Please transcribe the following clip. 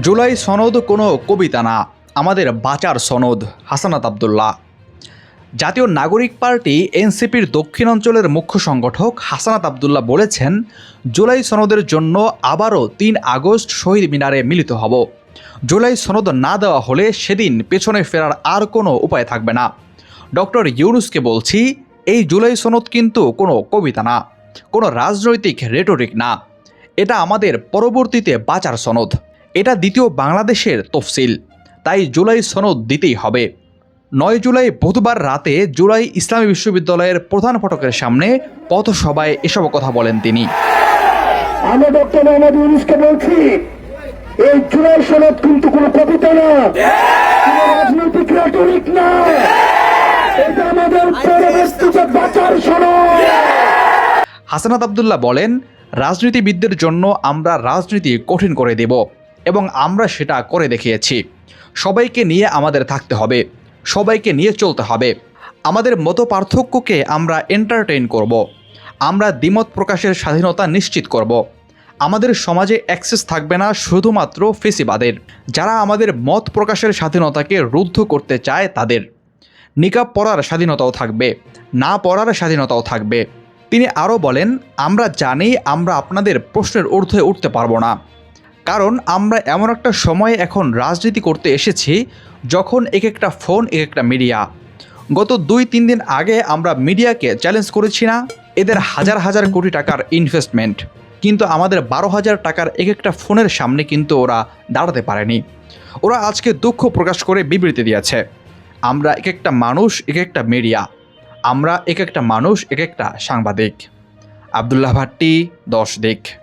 জুলাই সনদ কোনো কবিতা না, আমাদের বাঁচার সনদ, হাসানাত আবদুল্লাহ। জাতীয় নাগরিক পার্টি এনসিপির দক্ষিণাঞ্চলের মুখ্য সংগঠক হাসানাত আবদুল্লাহ বলেছেন, জুলাই সনদের জন্য আবারও তিন আগস্ট শহীদ মিনারে মিলিত হব। জুলাই সনদ না দেওয়া হলে সেদিন পেছনে ফেরার আর কোনো উপায় থাকবে না। ডক্টর ইউনুসকে বলছি, এই জুলাই সনদ কিন্তু কোনো কবিতা না, কোনো রাজনৈতিক রেটোরিক না। এটা আমাদের পরবর্তীতে বাঁচার সনদ। এটা দ্বিতীয় বাংলাদেশের তফসিল। তাই জুলাই সনদ দিতেই হবে। নয় জুলাই বুধবার রাতে জুলাই ইসলামী বিশ্ববিদ্যালয়ের প্রধান ফটকের সামনে পথসভায় এসব কথা বলেন তিনি। আমি ডক্টর মোহাম্মদ ইউনুসকে বলছি এই জুলাই সনদ কিন্তু কোনো কবিতা না। রাজনৈতিক রেটরিক না। এটা আমাদের পরবর্তীতে বাঁচার সনদ। হাসানাত আবদুল্লাহ বলেন রাজনীতিবিদদের জন্য আমরা রাজনীতি কঠিন করে দেব। এবং আমরা সেটা করে দেখিয়েছি। সবাইকে নিয়ে আমাদের থাকতে হবে। সবাইকে নিয়ে চলতে হবে। আমাদের মতো পার্থক্যকে আমরা এন্টারটেইন করব। আমরা দ্বিমত প্রকাশের স্বাধীনতা নিশ্চিত করব। আমাদের সমাজে অ্যাক্সেস থাকবে না শুধুমাত্র ফেসিবাদের। যারা আমাদের মত প্রকাশের স্বাধীনতাকে রুদ্ধ করতে চায় তাদের। নিকাব পরার স্বাধীনতাও থাকবে, না পড়ার স্বাধীনতাও থাকবে। তিনি আরও বলেন, আমরা জানি, আমরা আপনাদের প্রশ্নের ঊর্ধ্বে উঠতে পারব না। কারণ আমরা এমন একটা সময়ে এখন রাজনীতি করতে এসেছি যখন এক একটা ফোন, এক একটা মিডিয়া। গত দুই, তিন দিন আগে আমরা মিডিয়াকে চ্যালেঞ্জ করেছি না, এদের হাজার হাজার কোটি টাকার ইনভেস্টমেন্ট কিন্তু আমাদের বারো হাজার টাকার এক একটা ফোনের সামনে কিন্তু ওরা দাঁড়াতে পারেনি। ওরা আজকে দুঃখ প্রকাশ করে বিবৃতি দিয়েছে। আমরা এক একটা মানুষ, এক একটা মিডিয়া। আমরা এক একটা মানুষ, এক একটা সাংবাদিক। আবদুল্লাহ ভাট্টি, দশ দিক।